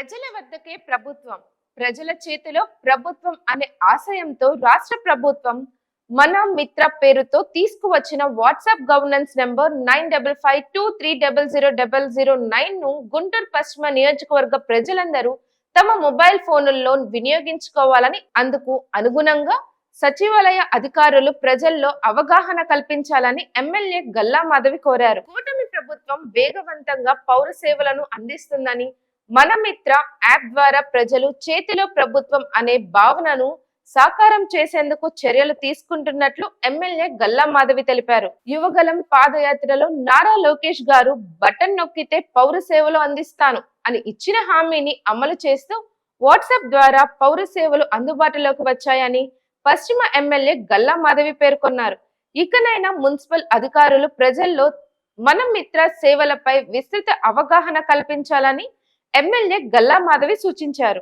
ప్రజల వద్దకే ప్రభుత్వం ప్రజల చేతిలో ప్రభుత్వం అనే ఆశయంతో రాష్ట్ర ప్రభుత్వం మన మిత్ర పేరుతో తీసుకువచ్చిన WhatsApp governance number nine double five two three double zero double zero నైన్ను Guntur పశ్చిమ నియోజకవర్గ ప్రజలందరూ తమ మొబైల్ ఫోనుల్లో వినియోగించుకోవాలని అందుకు అనుగుణంగా సచివాలయ అధికారులు ప్రజల్లో అవగాహన కల్పించాలని ఎమ్మెల్యే గల్లా మాధవి కోరారు. కూటమి ప్రభుత్వం వేగవంతంగా పౌర సేవలను అందిస్తుందని మన మిత్ర యాప్ ద్వారా ప్రజలు చేతిలో ప్రభుత్వం అనే భావనను సాకారం చేసేందుకు చర్యలు తీసుకుంటున్నట్లు ఎమ్మెల్యే గల్లా మాధవి తెలిపారు. యువగలం పాదయాత్రలో నారా లోకేష్ గారు బటన్ నొక్కితే పౌర సేవలు అందిస్తాను అని ఇచ్చిన హామీని అమలు చేస్తూ వాట్సాప్ ద్వారా పౌర సేవలు అందుబాటులోకి వచ్చాయని పశ్చిమ ఎమ్మెల్యే గల్లా మాధవి పేర్కొన్నారు. ఇకనైనా మున్సిపల్ అధికారులు ప్రజల్లో మన మిత్ర సేవలపై విస్తృత అవగాహన కల్పించాలని ఎమ్మెల్యే గల్లా మాధవి సూచించారు.